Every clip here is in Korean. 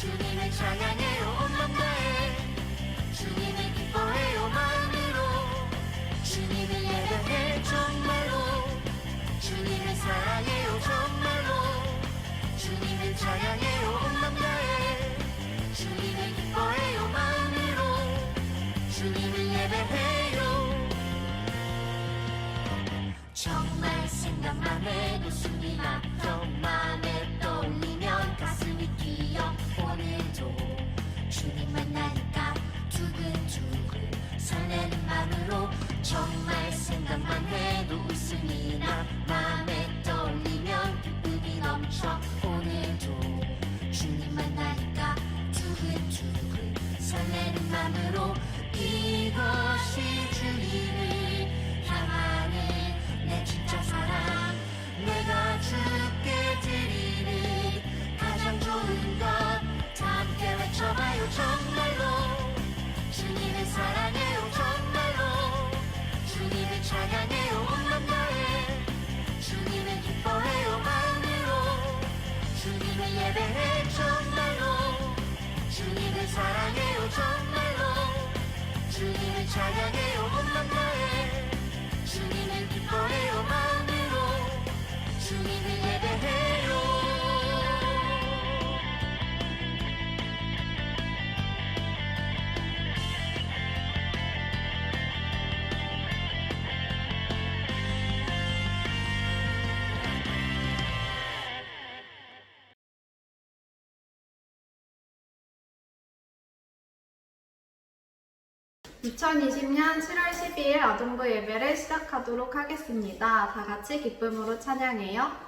주님을 찬양해요 온맘 다해 주님을 기뻐해요 마음으로. 주님을 예배해 정말로. 주님을 사랑해요 정말로. 주님을 찬양해요 온맘 다해 주님을 기뻐해요 마음으로. 주님을 예배해요. 정말 생각만 해도 숨이 나 설레는 마음으로 정말 생각만 해도 웃음이 나 마음에 떠올리면 기쁨이 넘쳐 오늘도 주님 만나니까 두근두근. 설레는 마음으로 찬양해요 온난 나의 주님을 기뻐해요 마음이 2020년 7월 12일 아동부 예배를 시작하도록 하겠습니다. 다 같이 기쁨으로 찬양해요.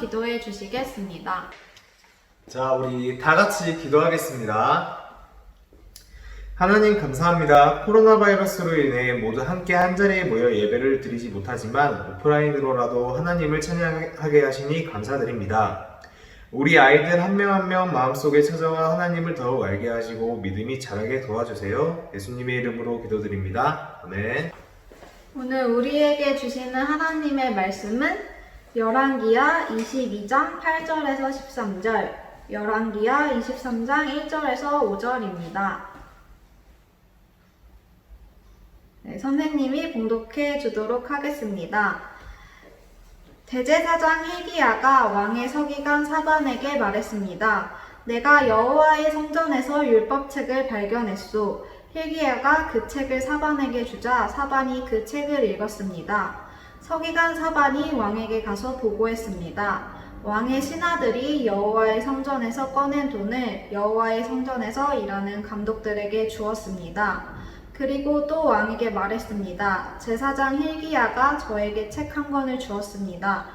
기도해 주시겠습니다. 자, 우리 다 같이 기도하겠습니다. 하나님 감사합니다. 코로나 바이러스로 인해 모두 함께 한자리에 모여 예배를 드리지 못하지만 오프라인으로라도 하나님을 찬양하게 하시니 감사드립니다. 우리 아이들 한 명 한 명 마음속에 찾아와 하나님을 더욱 알게 하시고 믿음이 자라게 도와주세요. 예수님의 이름으로 기도드립니다. 아멘. 오늘 우리에게 주시는 하나님의 말씀은 열왕기야 22장 8절에서 13절, 열왕기야 23장 1절에서 5절입니다. 네, 선생님이 봉독해 주도록 하겠습니다. 대제사장 hil기야가 왕의 서기관 사반에게 말했습니다. 내가 여호와의 성전에서 율법책을 발견했소. hil기야가 그 책을 사반에게 주자 사반이 그 책을 읽었습니다. 서기관 사반이 왕에게 가서 보고했습니다. 왕의 신하들이 여호와의 성전에서 꺼낸 돈을 여호와의 성전에서 일하는 감독들에게 주었습니다. 그리고 또 왕에게 말했습니다. 제사장 hil기야가 저에게 책 한 권을 주었습니다.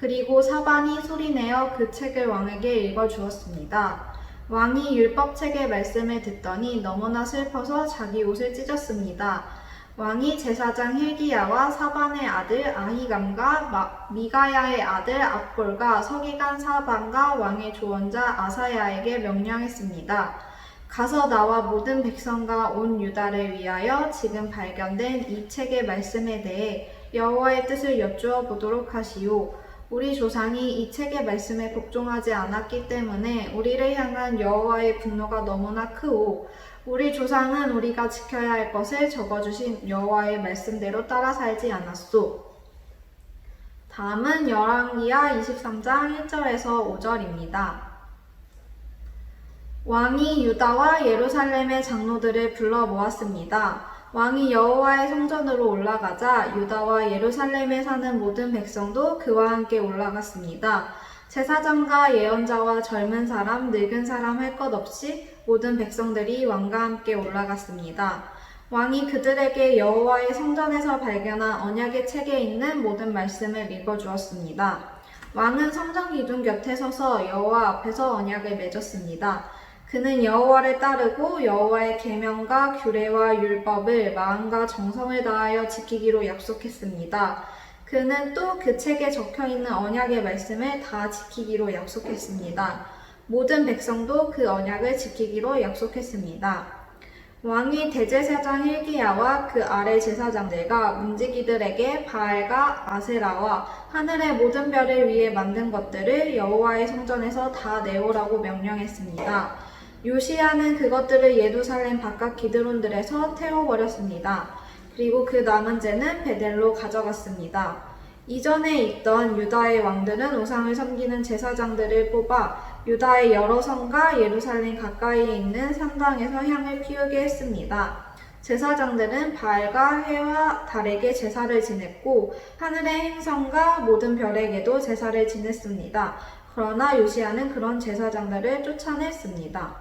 그리고 사반이 소리내어 그 책을 왕에게 읽어 주었습니다. 왕이 율법책의 말씀을 듣더니 너무나 슬퍼서 자기 옷을 찢었습니다. 왕이 제사장 hil기야와 사반의 아들 아히감과 마- 미가야의 아들 악볼과 서기관 사반과 왕의 조언자 아사야에게 명령했습니다. 가서 나와 모든 백성과 온 유다를 위하여 지금 발견된 이 책의 말씀에 대해 여호와의 뜻을 여쭈어 보도록 하시오. 우리 조상이 이 책의 말씀에 복종하지 않았기 때문에 우리를 향한 여호와의 분노가 너무나 크오. 우리 조상은 우리가 지켜야 할 것을 적어주신 여호와의 말씀대로 따라 살지 않았소. 다음은 열왕기하 23장 1절에서 5절입니다. 왕이 유다와 예루살렘의 장로들을 불러 모았습니다. 왕이 여호와의 성전으로 올라가자 유다와 예루살렘에 사는 모든 백성도 그와 함께 올라갔습니다. 제사장과 예언자와 젊은 사람, 늙은 사람 할 것 없이 모든 백성들이 왕과 함께 올라갔습니다. 왕이 그들에게 여호와의 성전에서 발견한 언약의 책에 있는 모든 말씀을 읽어 주었습니다. 왕은 성전 기둥 곁에 서서 여호와 앞에서 언약을 맺었습니다. 그는 여호와를 따르고 여호와의 계명과 규례와 율법을 마음과 정성을 다하여 지키기로 약속했습니다. 그는 또 그 책에 적혀 있는 언약의 말씀을 다 지키기로 약속했습니다. 모든 백성도 그 언약을 지키기로 약속했습니다. 왕이 대제사장 힐기야와 그 아래 제사장들과 문지기들에게 바알과 아세라와 하늘의 모든 별을 위해 만든 것들을 여호와의 성전에서 다 내오라고 명령했습니다. 요시야는 그것들을 예루살렘 바깥 기드론들에서 태워버렸습니다. 그리고 그 남은 재는 베델로 가져갔습니다. 이전에 있던 유다의 왕들은 우상을 섬기는 제사장들을 뽑아 유다의 여러 성과 예루살렘 가까이에 있는 산당에서 향을 피우게 했습니다. 제사장들은 바알과 해와 달에게 제사를 지냈고 하늘의 행성과 모든 별에게도 제사를 지냈습니다. 그러나 요시아는 그런 제사장들을 쫓아냈습니다.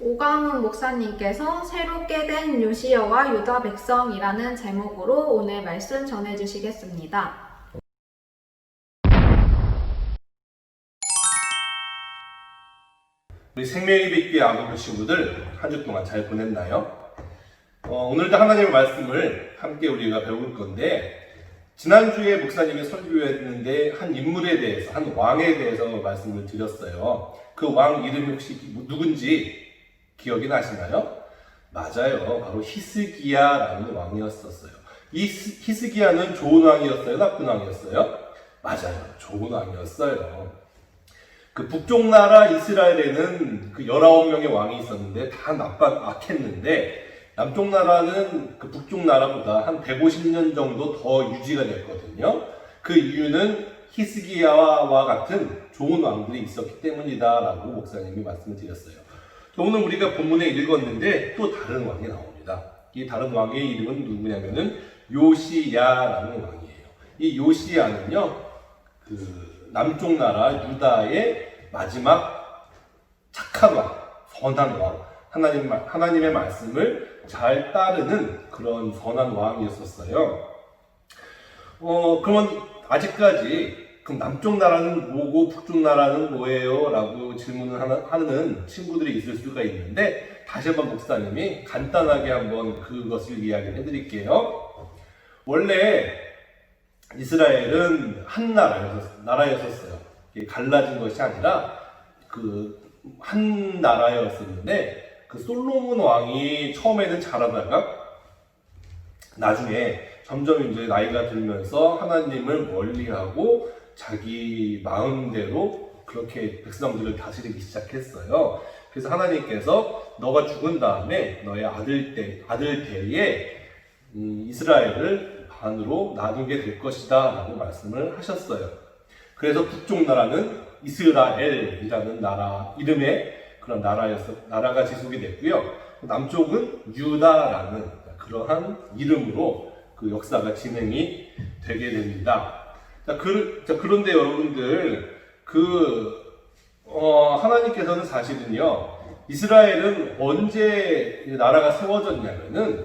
오강훈 목사님께서 새롭게 된 요시여와 유다 백성이라는 제목으로 오늘 말씀 전해주시겠습니다. 우리 생명이 뵙기의 아동부 친구들 한 주 동안 잘 보냈나요? 어, 오늘도 하나님의 말씀을 함께 우리가 배울 건데 지난주에 목사님이 설교했는데 한 인물에 대해서 한 왕에 대해서 말씀을 드렸어요. 그 왕 이름이 혹시 누군지 기억이 나시나요? 맞아요. 바로 히스기야라는 왕이었었어요. 이 히스- 히스기야는 좋은 왕이었어요? 나쁜 왕이었어요? 맞아요. 좋은 왕이었어요. 그 북쪽 나라 이스라엘에는 그 19명의 왕이 있었는데 다 나빠 악했는데 남쪽 나라는 그 북쪽 나라보다 한 150년 정도 더 유지가 됐거든요. 그 이유는 히스기야와 같은 좋은 왕들이 있었기 때문이다라고 목사님이 말씀을 드렸어요. 오늘 우리가 본문에 읽었는데 또 다른 왕이 나옵니다. 이 다른 왕의 이름은 누구냐면은 요시야라는 왕이에요. 이 요시야는요, 그 남쪽 나라 유다의 마지막 착한 왕, 선한 왕, 하나님, 말- 하나님의 말씀을 잘 따르는 그런 선한 왕이었었어요. 어, 그러면 아직까지 그럼 남쪽 나라는 뭐고 북쪽 나라는 뭐예요? 라고 질문을 하는 친구들이 있을 수가 있는데 다시 한번 목사님이 간단하게 한번 그것을 이야기를 해드릴게요. 원래 이스라엘은 한 나라였었, 나라였었어요. 갈라진 것이 아니라 그 한 나라였었는데 그 솔로몬 왕이 처음에는 잘하다가 나중에 점점 이제 나이가 들면서 하나님을 멀리하고 자기 마음대로 그렇게 백성들을 다스리기 시작했어요. 그래서 하나님께서 너가 죽은 다음에 너의 아들 때 아들 때에 음, 이스라엘을 반으로 나누게 될 것이다라고 말씀을 하셨어요. 그래서 북쪽 나라는 이스라엘이라는 나라 이름의 그런 나라였어 나라가 지속이 됐고요. 남쪽은 유다라는 그러한 이름으로 그 역사가 진행이 되게 됩니다. 자, 그, 자 그런데 여러분들 그 어, 하나님께서는 사실은요 이스라엘은 언제 이 나라가 세워졌냐면은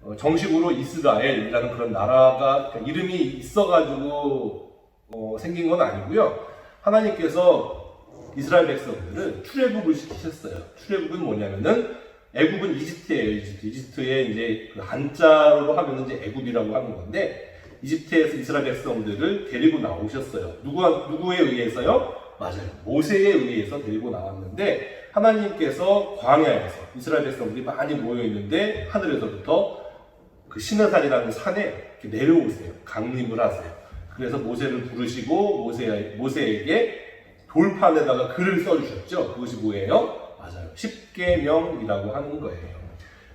어, 정식으로 이스라엘이라는 그런 나라가 그러니까 이름이 있어가지고 어, 생긴 건 아니고요. 하나님께서 이스라엘 백성들을 출애굽을 시키셨어요. 출애굽은 뭐냐면은 애굽은 이집트예요. 이집트. 이집트에 이제 그 한자로 하면 이제 애굽이라고 하는 건데 이집트에서 이스라엘 백성들을 데리고 나오셨어요. 누구 누구에 의해서요? 맞아요. 모세에 의해서 데리고 나왔는데 하나님께서 광야에서 이스라엘 백성들이 많이 모여 있는데 하늘에서부터 그 시내산이라는 산에 이렇게 내려오세요. 강림을 하세요. 그래서 모세를 부르시고 모세, 모세에게 돌판에다가 글을 써주셨죠. 그것이 뭐예요? 맞아요. 십계명이라고 하는 거예요.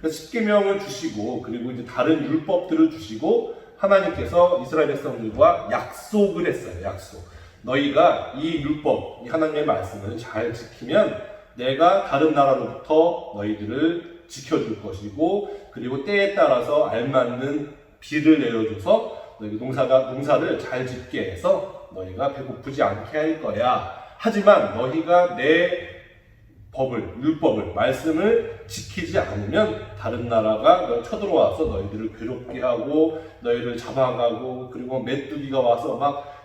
그래서 십계명을 주시고 그리고 이제 다른 율법들을 주시고 하나님께서 이스라엘 백성들과 약속을 했어요. 약속. 너희가 이 율법, 이 하나님의 말씀을 잘 지키면 내가 다른 나라로부터 너희들을 지켜줄 것이고 그리고 때에 따라서 알맞는 비를 내려줘서 너희 농사가 농사를 잘 짓게 해서 너희가 배고프지 않게 할 거야. 하지만 너희가 내 법을, 율법을, 말씀을 지키지 않으면 다른 나라가 널 쳐들어와서 너희들을 괴롭게 하고 너희를 잡아가고 그리고 메뚜기가 와서 막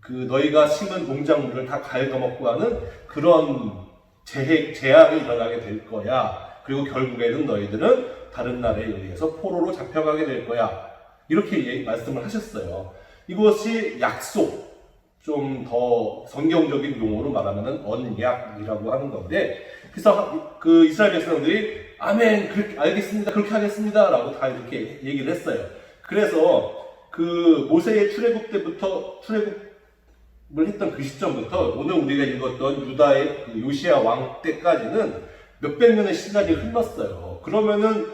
그 너희가 심은 농작물을 다 갉아먹고 하는 그런 재해, 재앙이 일어나게 될 거야. 그리고 결국에는 너희들은 다른 나라에 의해서 포로로 잡혀가게 될 거야. 이렇게 예- 말씀을 하셨어요. 이것이 약속, 좀 더 성경적인 용어로 말하면 언약이라고 하는 건데, 그래서 하- 그 이스라엘 백성들이 아멘, 그렇게 알겠습니다, 그렇게 하겠습니다라고 다 이렇게 얘기를 했어요. 그래서 그 모세의 출애굽 때부터 출애굽을 했던 그 시점부터 오늘 우리가 읽었던 유다의 그 요시아 왕 때까지는 몇백 년의 시간이 흘렀어요. 그러면은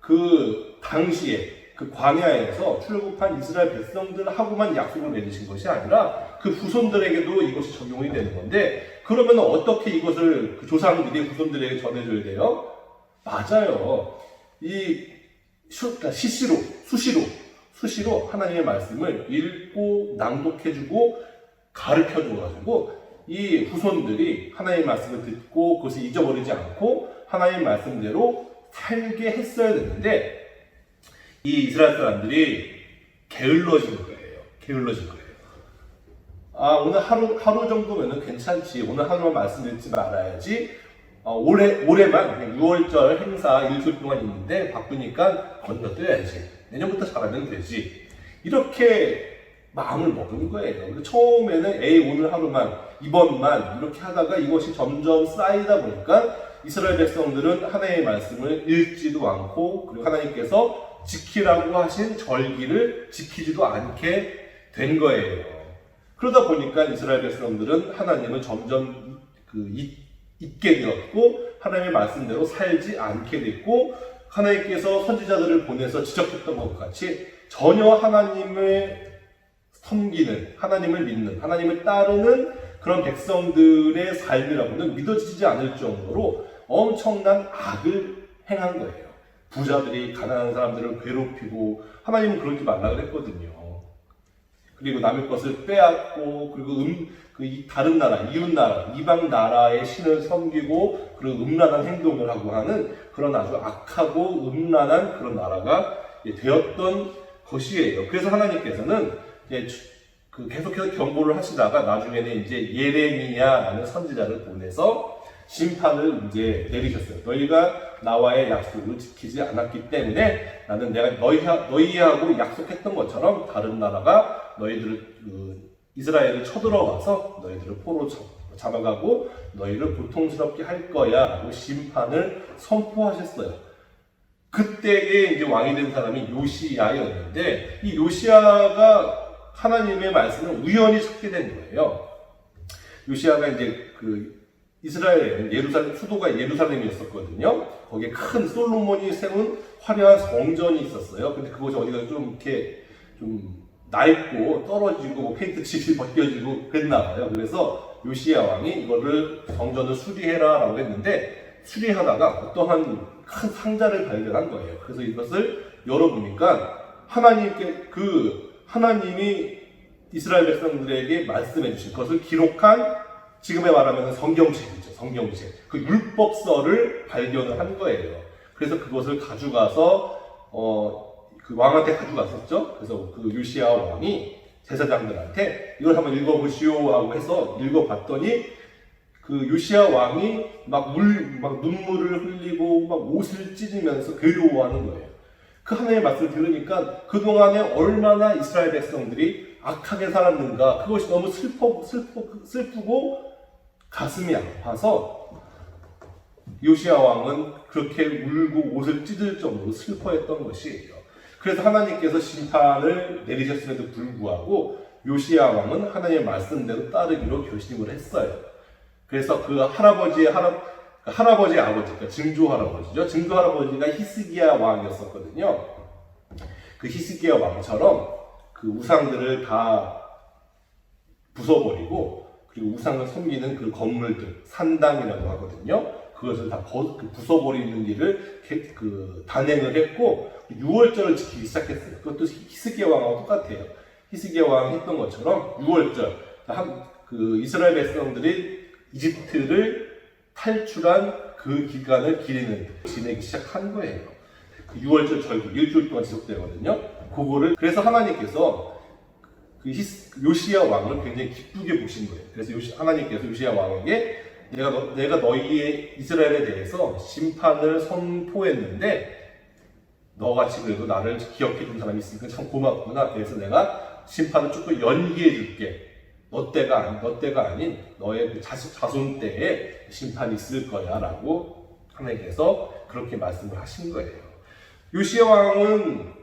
그 당시에 그 광야에서 출애굽한 이스라엘 백성들하고만 약속을 맺으신 것이 아니라 그 후손들에게도 이것이 적용이 되는 건데 그러면 어떻게 이것을 그 조상들이 후손들에게 전해줘야 돼요? 맞아요. 이 수, 그러니까 시시로, 수시로, 수시로 하나님의 말씀을 읽고 낭독해주고 가르쳐줘가지고 이 후손들이 하나님의 말씀을 듣고 그것을 잊어버리지 않고 하나님의 말씀대로 살게 했어야 되는데 이 이스라엘 사람들이 게을러진 거예요. 게을러진 거예요. 아 오늘 하루 하루 정도면은 괜찮지. 오늘 하루만 말씀 읽지 말아야지. 어, 올해 올해만 그냥 6월절 행사 일주일 동안 있는데 바쁘니까 건너뛰어야지. 내년부터 잘하면 되지. 이렇게 마음을 먹은 거예요. 처음에는 에이 오늘 하루만 이번만 이렇게 하다가 이것이 점점 쌓이다 보니까 이스라엘 백성들은 하나님의 말씀을 읽지도 않고 그리고 하나님께서 지키라고 하신 절기를 지키지도 않게 된 거예요. 그러다 보니까 이스라엘 백성들은 하나님을 점점 그 잊, 잊게 되었고 하나님의 말씀대로 살지 않게 됐고 하나님께서 선지자들을 보내서 지적했던 것 같이 전혀 하나님을 섬기는 하나님을 믿는 하나님을 따르는 그런 백성들의 삶이라고는 믿어지지 않을 정도로 엄청난 악을 행한 거예요. 부자들이 가난한 사람들을 괴롭히고 하나님은 그러지 말라 그랬거든요. 그리고 남의 것을 빼앗고 그리고 음, 그 이- 다른 나라, 이웃 나라, 이방 나라의 신을 섬기고 그리고 음란한 행동을 하고 하는 그런 아주 악하고 음란한 그런 나라가 되었던 것이에요. 그래서 하나님께서는 그 계속해서 경고를 하시다가 나중에는 이제 예레미야라는 선지자를 보내서 심판을 이제 내리셨어요. 너희가 나와의 약속을 지키지 않았기 때문에 나는 내가 너희 너희하고 약속했던 것처럼 다른 나라가 너희들을 그 이스라엘을 쳐들어와서 너희들을 포로 잡- 잡아가고 너희를 고통스럽게 할 거야라고 심판을 선포하셨어요. 그때에 이제 왕이 된 사람이 요시야였는데 이 요시야가 하나님의 말씀을 우연히 찾게 된 거예요. 요시야가 이제 그 이스라엘 예루살렘 수도가 예루살렘이었었거든요. 거기에 큰 솔로몬이 세운 화려한 성전이 있었어요. 근데 그곳이 어디가 좀 이렇게 좀 낡고 떨어지고 뭐 페인트 칠이 벗겨지고 그랬나 봐요. 그래서 요시야 왕이 이거를 성전을 수리해라 라고 했는데 수리하다가 어떠한 큰 상자를 발견한 거예요. 그래서 이것을 열어보니까 하나님께 그 하나님이 이스라엘 백성들에게 말씀해 주신 것을 기록한 지금에 말하면 성경책이죠. 성경책. 그 율법서를 발견을 한 거예요. 그래서 그것을 가져가서 어, 그 왕한테 가져갔었죠. 그래서 그 요시야 왕이 제사장들한테 이걸 한번 읽어보시오 하고 해서 읽어봤더니 그 요시야 왕이 막 물, 막 눈물을 흘리고 막 옷을 찢으면서 괴로워하는 거예요. 그 하나님의 말씀을 들으니까 그동안에 얼마나 이스라엘 백성들이 악하게 살았는가 그것이 너무 슬퍼, 슬퍼, 슬프고 가슴이 아파서 요시야 왕은 그렇게 울고 옷을 찢을 정도로 슬퍼했던 것이에요. 그래서 하나님께서 심판을 내리셨음에도 불구하고 요시야 왕은 하나님의 말씀대로 따르기로 결심을 했어요. 그래서 그 할아버지의 할아, 그 할아버지의 아버지, 그러니까 증조 할아버지죠. 증조 할아버지가 히스기야 왕이었었거든요. 그 히스기야 왕처럼 그 우상들을 다 부숴버리고 그리고 우상을 섬기는 그 건물들 산당이라고 하거든요. 그것을 다 버- 그 부숴버리는 일을 개- 그 단행을 했고 6월절을 지키기 시작했어요. 그것도 히스기야 왕하고 똑같아요. 히스기야 왕이 했던 것처럼 6월절 한, 그 이스라엘 백성들이 이집트를 탈출한 그 기간을 기리는 지내기 시작한 거예요. 그 6월절 절기 일주일 동안 지속되거든요. 그거를 그래서 하나님께서 그 히스- 그 요시야 왕을 굉장히 기쁘게 보신 거예요. 그래서 요시, 하나님께서 요시야 왕에게 내가 너, 내가 너희의 이스라엘에 대해서 심판을 선포했는데 너같이 그래도 나를 기억해 준 사람이 있으니까 참 고맙구나. 그래서 내가 심판을 조금 연기해 줄게. 너 때가 아닌 너 때가 아닌 너의 그 자손, 자손 때에 심판이 있을 거야 라고 하나님께서 그렇게 말씀을 하신 거예요. 요시야 왕은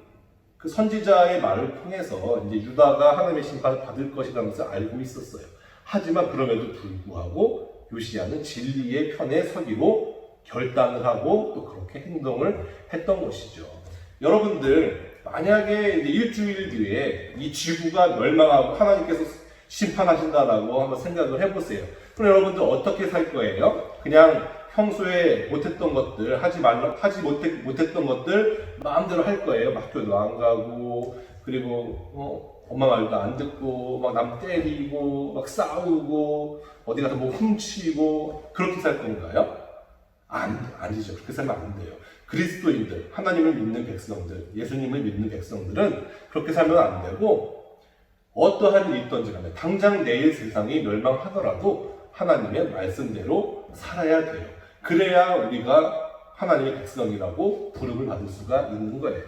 그 선지자의 말을 통해서 이제 유다가 하나님의 심판을 받을 것이라는 것을 알고 있었어요. 하지만 그럼에도 불구하고 요시야는 진리의 편에 서기로 결단을 하고 또 그렇게 행동을 했던 것이죠. 여러분들 만약에 일주일 뒤에 이 지구가 멸망하고 하나님께서 심판하신다라고 한번 생각을 해보세요. 그럼 여러분들 어떻게 살 거예요? 그냥 평소에 못했던 것들 하지 말라 하지 못해, 못했던 것들 마음대로 할 거예요. 학교도 안 가고 그리고 어, 엄마 말도 안 듣고 막 남 때리고 막 싸우고 어디 가서 뭐 훔치고 그렇게 살 건가요? 안, 아니죠. 그렇게 살면 안 돼요. 그리스도인들, 하나님을 믿는 백성들, 예수님을 믿는 백성들은 그렇게 살면 안 되고 어떠한 일이 있던지 간에 당장 내일 세상이 멸망하더라도 하나님의 말씀대로 살아야 돼요. 그래야 우리가 하나님의 백성이라고 부름을 받을 수가 있는 거예요.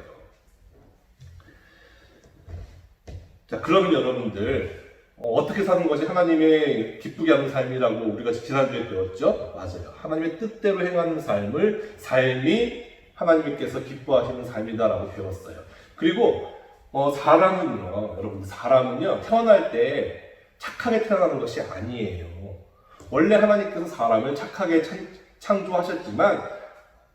자, 그러면 여러분들 어, 떻게 사는 것이 하나님의 기쁘게 하는 삶이라고 우리가 지난주에 배웠죠? 맞아요. 하나님의 뜻대로 행하는 삶을 삶이 하나님께서 기뻐하시는 삶이다라고 배웠어요. 그리고 어, 사람은요, 여러분 사람은요 태어날 때 착하게 태어나는 것이 아니에요. 원래 하나님께서 사람을 착하게 창, 창조하셨지만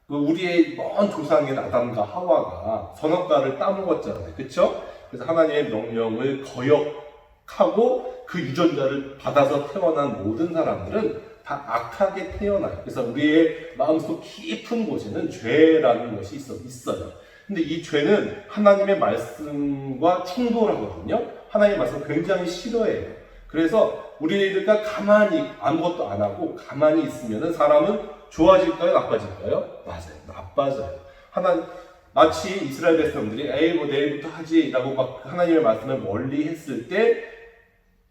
그 우리의 먼 조상인 아담과 하와가 선악과를 따먹었잖아요. 그쵸? 그래서 하나님의 명령을 거역하고 그 유전자를 받아서 태어난 모든 사람들은 다 악하게 태어나요. 그래서 우리의 마음속 깊은 곳에는 죄라는 것이 있어, 있어요. 근데 이 죄는 하나님의 말씀과 충돌하거든요. 하나님의 말씀을 굉장히 싫어해요. 그래서 우리가 가만히 아무것도 안 하고 가만히 있으면 사람은 좋아질까요? 나빠질까요? 맞아요. 나빠져요. 하나, 마치 이스라엘 백성들이 에이 뭐 내일부터 하지라고 막 하나님의 말씀을 멀리 했을 때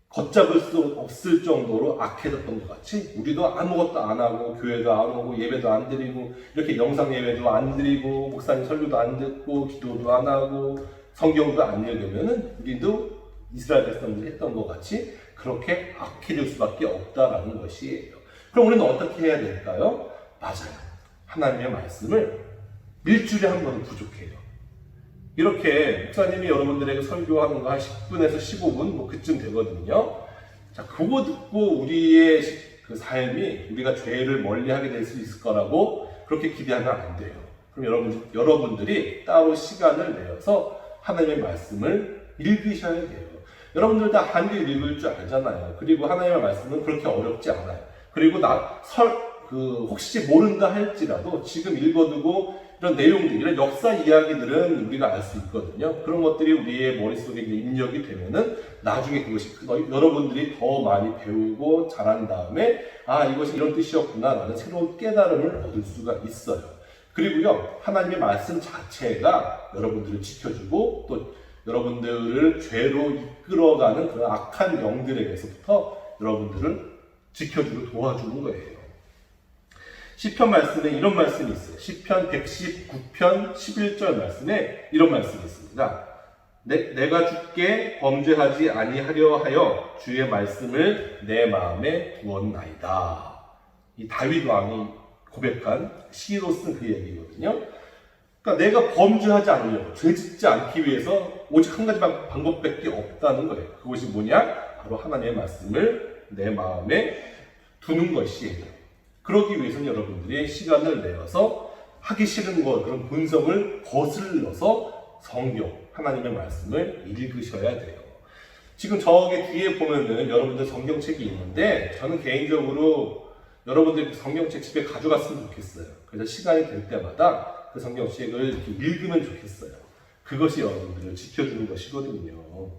걷잡을 수 없을 정도로 악해졌던 것 같이 우리도 아무것도 안 하고 교회도 안 오고 예배도 안 드리고 이렇게 영상 예배도 안 드리고 목사님 설교도 안 듣고 기도도 안 하고 성경도 안 읽으면은 우리도 이스라엘 백성들이 했던 것 같이 그렇게 악해질 수밖에 없다라는 것이에요. 그럼 우리는 어떻게 해야 될까요? 맞아요. 하나님의 말씀을 일주일에 한 번은 부족해요. 이렇게 목사님이 여러분들에게 설교하는 거 한 10분에서 15분 뭐 그쯤 되거든요. 자, 그거 듣고 우리의 시- 그 삶이 우리가 죄를 멀리하게 될 수 있을 거라고 그렇게 기대하면 안 돼요. 그럼 여러분 여러분들이 따로 시간을 내어서 하나님의 말씀을 읽으셔야 돼요. 여러분들 다 한글 읽을 줄 알잖아요. 그리고 하나님의 말씀은 그렇게 어렵지 않아요. 그리고 나 설 그 혹시 모른다 할지라도 지금 읽어두고 이런 내용들, 이런 역사 이야기들은 우리가 알 수 있거든요. 그런 것들이 우리의 머릿속에 입력이 되면은 나중에 그것이 너- 여러분들이 더 많이 배우고 잘한 다음에 아, 이것이 이런 뜻이었구나 라는 새로운 깨달음을 얻을 수가 있어요. 그리고요, 하나님의 말씀 자체가 여러분들을 지켜주고 또 여러분들을 죄로 이끌어가는 그런 악한 영들에게서부터 여러분들을 지켜주고 도와주는 거예요. 시편 말씀에 이런 말씀이 있어요. 시편 119편 11절 말씀에 이런 말씀이 있습니다. 내, 내가 주께 범죄하지 아니하려 하여 주의 말씀을 내 마음에 두었나이다. 이 다윗 왕이 고백한 시로 쓴 그 얘기거든요. 그러니까 내가 범죄하지 않으려고 죄 짓지 않기 위해서 오직 한 가지 방- 방법밖에 없다는 거예요. 그것이 뭐냐? 바로 하나님의 말씀을 내 마음에 두는 것이에요. 그러기 위해서는 여러분들이 시간을 내어서 하기 싫은 것, 그런 본성을 거슬러서 성경, 하나님의 말씀을 읽으셔야 돼요. 지금 저기 뒤에 보면은 여러분들 성경책이 있는데 저는 개인적으로 여러분들 성경책 집에 가져갔으면 좋겠어요. 그래서 시간이 될 때마다 그 성경책을 읽으면 좋겠어요. 그것이 여러분들을 지켜주는 것이거든요.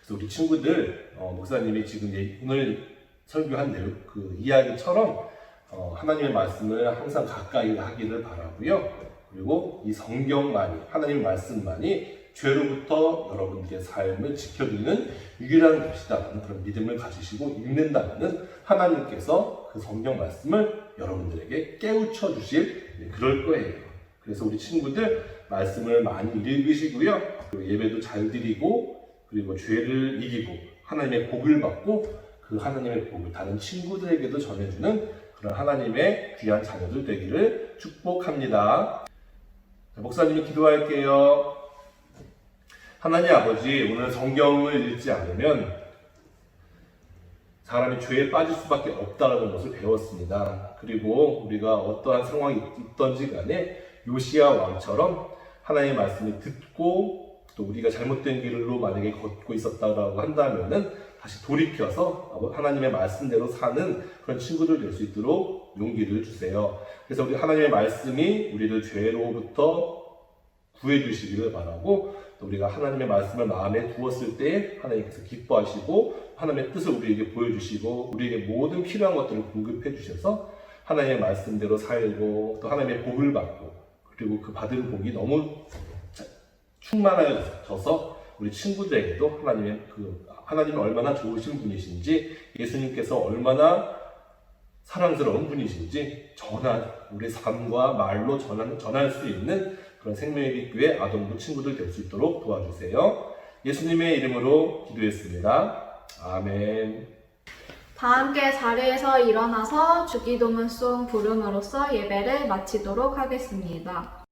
그래서 우리 친구들 어, 목사님이 지금 예- 오늘 설교한 내용 그 이야기처럼 어, 하나님의 말씀을 항상 가까이 하기를 바라고요. 그리고 이 성경만이 하나님의 말씀만이 죄로부터 여러분들의 삶을 지켜주는 유일한 것이다라는 그런 믿음을 가지시고 읽는다면 하나님께서 그 성경 말씀을 여러분들에게 깨우쳐 주실 네, 그럴 거예요. 그래서 우리 친구들 말씀을 많이 읽으시고요. 예배도 잘 드리고 그리고 죄를 이기고 하나님의 복을 받고 그 하나님의 복을 다른 친구들에게도 전해주는 그런 하나님의 귀한 자녀들 되기를 축복합니다. 자, 목사님이 기도할게요. 하나님 아버지, 오늘 성경을 읽지 않으면 사람이 죄에 빠질 수밖에 없다는 것을 배웠습니다. 그리고 우리가 어떠한 상황이 있던지 간에 요시야 왕처럼 하나님의 말씀을 듣고 또 우리가 잘못된 길로 만약에 걷고 있었다라고 한다면은 다시 돌이켜서 하나님의 말씀대로 사는 그런 친구들 될 수 있도록 용기를 주세요. 그래서 우리 하나님의 말씀이 우리를 죄로부터 구해 주시기를 바라고 또 우리가 하나님의 말씀을 마음에 두었을 때 하나님께서 기뻐하시고 하나님의 뜻을 우리에게 보여주시고 우리에게 모든 필요한 것들을 공급해 주셔서 하나님의 말씀대로 살고 또 하나님의 복을 받고 그리고 그 받은 복이 너무 자- 충만하여져서 우리 친구들에게도 하나님의 그 하나님이 얼마나 좋으신 분이신지 예수님께서 얼마나 사랑스러운 분이신지 전한 우리 삶과 말로 전한, 전할 수 있는 그런 생명의 빛 교회 아동부 친구들 될 수 있도록 도와주세요. 예수님의 이름으로 기도했습니다. 아멘. 다 함께 자리에서 일어나서 주기도문 송 부름으로써 예배를 마치도록 하겠습니다.